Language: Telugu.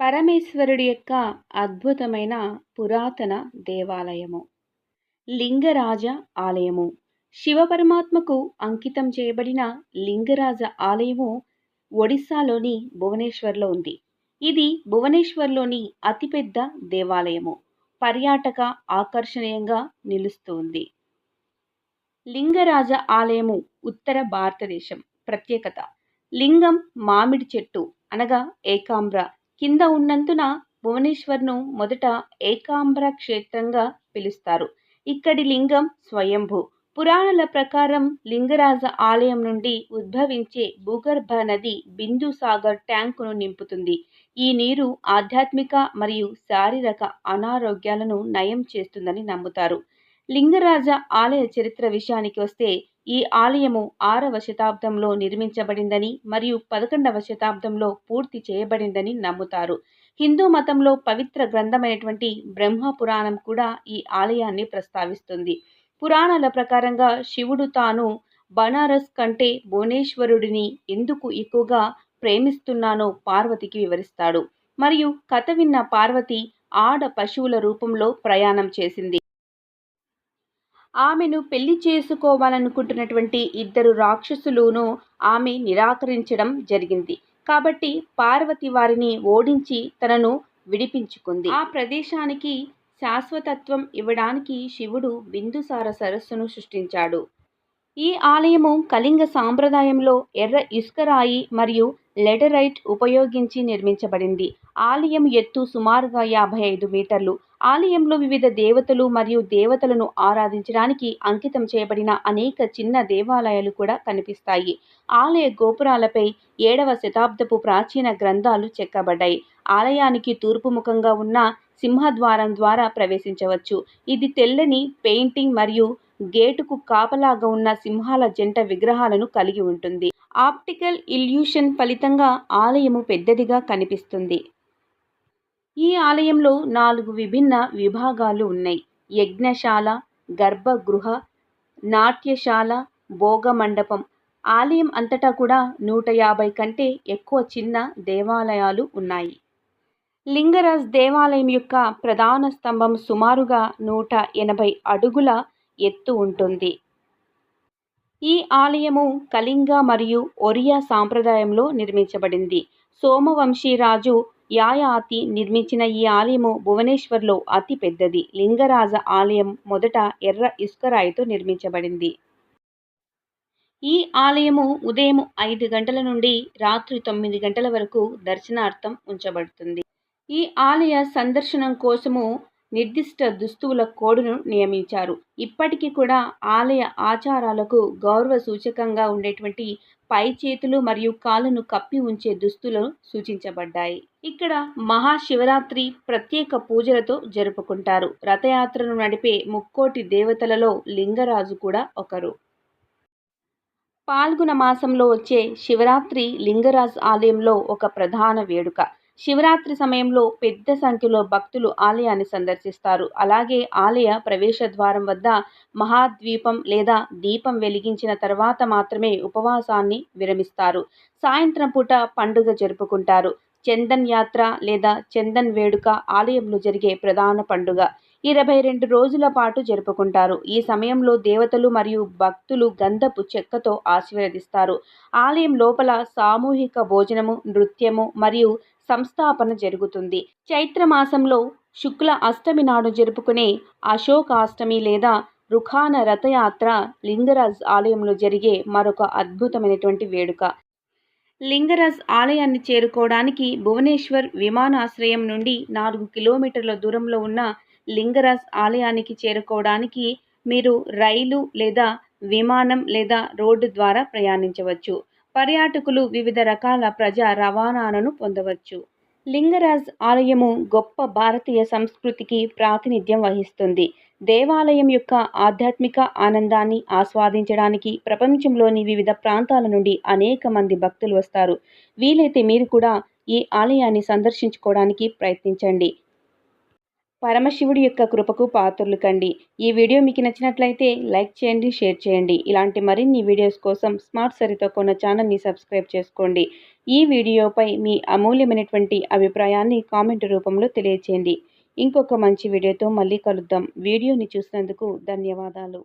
పరమేశ్వరుడి యొక్క అద్భుతమైన పురాతన దేవాలయము. లింగరాజ ఆలయము. శివపరమాత్మకు అంకితం చేయబడిన లింగరాజ ఆలయము ఒడిస్సాలోని భువనేశ్వర్లో ఉంది. ఇది భువనేశ్వర్లోని అతిపెద్ద దేవాలయము. పర్యాటక ఆకర్షణీయంగా నిలుస్తుంది. లింగరాజ ఆలయము ఉత్తర భారతదేశం. ప్రత్యేకత. లింగం మామిడి చెట్టు అనగా ఏకాంబ్ర. కింద ఉన్నందున భువనేశ్వర్ను మొదట ఏకాంబర క్షేత్రంగా పిలుస్తారు. ఇక్కడి లింగం స్వయంభూ. పురాణాల ప్రకారం లింగరాజ ఆలయం నుండి ఉద్భవించే భూగర్భ నది బిందు సాగర్ ట్యాంకును నింపుతుంది. ఈ నీరు ఆధ్యాత్మిక మరియు శారీరక అనారోగ్యాలను నయం చేస్తుందని నమ్ముతారు. లింగరాజ ఆలయ చరిత్ర విషయానికి వస్తే ఈ ఆలయము ఆరవ శతాబ్దంలో నిర్మించబడిందని మరియు పదకొండవ శతాబ్దంలో పూర్తి చేయబడిందని నమ్ముతారు. హిందూ మతంలో పవిత్ర గ్రంథమైనటువంటి బ్రహ్మ పురాణం కూడా ఈ ఆలయాన్ని ప్రస్తావిస్తుంది. పురాణాల ప్రకారంగా శివుడు తాను బనారస్ కంటే భువనేశ్వరుడిని ఎందుకు ఎక్కువగా ప్రేమిస్తున్నానో పార్వతికి వివరిస్తాడు. మరియు కథ విన్న పార్వతి ఆడ పశువుల రూపంలో ప్రయాణం చేసింది. ఆమెను పెళ్ళి చేసుకోవాలనుకుంటున్నటువంటి ఇద్దరు రాక్షసులును ఆమె నిరాకరించడం జరిగింది. కాబట్టి పార్వతి వారిని ఓడించి తనను విడిపించుకుంది. ఆ ప్రదేశానికి శాశ్వతత్వం ఇవ్వడానికి శివుడు బిందుసార సరస్సును సృష్టించాడు. ఈ ఆలయము కళింగ సాంప్రదాయంలో ఎర్ర ఇసుకరాయి మరియు లెటరైట్ ఉపయోగించి నిర్మించబడింది. ఆలయం ఎత్తు సుమారుగా యాభై ఐదు మీటర్లు. ఆలయంలో వివిధ దేవతలు మరియు దేవతలను ఆరాధించడానికి అంకితం చేయబడిన అనేక చిన్న దేవాలయాలు కూడా కనిపిస్తాయి. ఆలయ గోపురాలపై ఏడవ శతాబ్దపు ప్రాచీన గ్రంథాలు చెక్కబడ్డాయి. ఆలయానికి తూర్పు ముఖంగా ఉన్న సింహద్వారం ద్వారా ప్రవేశించవచ్చు. ఇది తెల్లని పెయింటింగ్ మరియు గేటుకు కాపలాగా ఉన్న సింహాల జంట విగ్రహాలను కలిగి ఉంటుంది. ఆప్టికల్ ఇల్యూషన్ ఫలితంగా ఆలయము పెద్దదిగా కనిపిస్తుంది. ఈ ఆలయంలో నాలుగు విభిన్న విభాగాలు ఉన్నాయి. యజ్ఞశాల గర్భగృహ నాట్యశాల భోగమండపం. ఆలయం అంతటా కూడా నూట యాభై కంటే ఎక్కువ చిన్న దేవాలయాలు ఉన్నాయి. లింగరాజ్ దేవాలయం యొక్క ప్రధాన స్తంభం సుమారుగా నూట ఎనభై అడుగుల ఎత్తు ఉంటుంది. ఈ ఆలయము కళింగ మరియు ఒరియా సాంప్రదాయంలో నిర్మించబడింది. సోమవంశీ రాజు యాయాతి నిర్మించిన ఈ ఆలయము భువనేశ్వర్లో అతి పెద్దది. లింగరాజ ఆలయం మొదట ఎర్ర ఇసుకరాయితో నిర్మించబడింది. ఈ ఆలయము ఉదయం ఐదు గంటల నుండి రాత్రి తొమ్మిది గంటల వరకు దర్శనార్థం ఉంచబడుతుంది. ఈ ఆలయ సందర్శనం కోసము నిర్దిష్ట దుస్తువుల కోడును నియమించారు. ఇప్పటికీ కూడా ఆలయ ఆచారాలకు గౌరవ సూచకంగా ఉండేటువంటి పై చేతులు మరియు కాళ్ళను కప్పి ఉంచే దుస్తులు సూచించబడ్డాయి. ఇక్కడ మహాశివరాత్రి ప్రత్యేక పూజలతో జరుపుకుంటారు. రథయాత్రను నడిపే ముక్కోటి దేవతలలో లింగరాజు కూడా ఒకరు. పాల్గొన మాసంలో వచ్చే శివరాత్రి లింగరాజ్ ఆలయంలో ఒక ప్రధాన వేడుక. శివరాత్రి సమయంలో పెద్ద సంఖ్యలో భక్తులు ఆలయాన్ని సందర్శిస్తారు. అలాగే ఆలయ ప్రవేశ ద్వారం వద్ద మహాద్వీపం లేదా దీపం వెలిగించిన తర్వాత మాత్రమే ఉపవాసాన్ని విరమిస్తారు. సాయంత్రం పూట పండుగ జరుపుకుంటారు. చందన్ యాత్ర లేదా చందన్ వేడుక ఆలయంలో జరిగే ప్రధాన పండుగ. ఇరవై రెండు రోజుల పాటు జరుపుకుంటారు. ఈ సమయంలో దేవతలు మరియు భక్తులు గంధపు చెక్కతో ఆశీర్వదిస్తారు. ఆలయం లోపల సామూహిక భోజనము నృత్యము మరియు సంస్థాపన జరుగుతుంది. చైత్ర మాసంలో శుక్ల అష్టమి నాడు జరుపుకునే అశోకాష్టమి లేదా రుఖాన రథయాత్ర లింగరాజ్ ఆలయంలో జరిగే మరొక అద్భుతమైనటువంటి వేడుక. లింగరాజ్ ఆలయాన్ని చేరుకోవడానికి భువనేశ్వర్ విమానాశ్రయం నుండి నాలుగు కిలోమీటర్ల దూరంలో ఉన్న లింగరాజ్ ఆలయానికి చేరుకోవడానికి మీరు రైలు లేదా విమానం లేదా రోడ్డు ద్వారా ప్రయాణించవచ్చు. పర్యాటకులు వివిధ రకాల ప్రజా రవాణాలను పొందవచ్చు. లింగరాజ్ ఆలయము గొప్ప భారతీయ సంస్కృతికి ప్రాతినిధ్యం వహిస్తుంది. దేవాలయం యొక్క ఆధ్యాత్మిక ఆనందాన్ని ఆస్వాదించడానికి ప్రపంచంలోని వివిధ ప్రాంతాల నుండి అనేక మంది భక్తులు వస్తారు. వీలైతే మీరు కూడా ఈ ఆలయాన్ని సందర్శించుకోవడానికి ప్రయత్నించండి. పరమశివుడి యొక్క కృపకు పాత్రలు కండి. ఈ వీడియో మీకు నచ్చినట్లయితే లైక్ చేయండి షేర్ చేయండి. ఇలాంటి మరిన్ని వీడియోస్ కోసం స్మార్ట్ సరితో కొన్న ఛానల్ని సబ్స్క్రైబ్ చేసుకోండి. ఈ వీడియోపై మీ అమూల్యమైనటువంటి అభిప్రాయాన్ని కామెంట్ రూపంలో తెలియచేయండి. ఇంకొక మంచి వీడియోతో మళ్ళీ కలుద్దాం. వీడియోని చూసినందుకు ధన్యవాదాలు.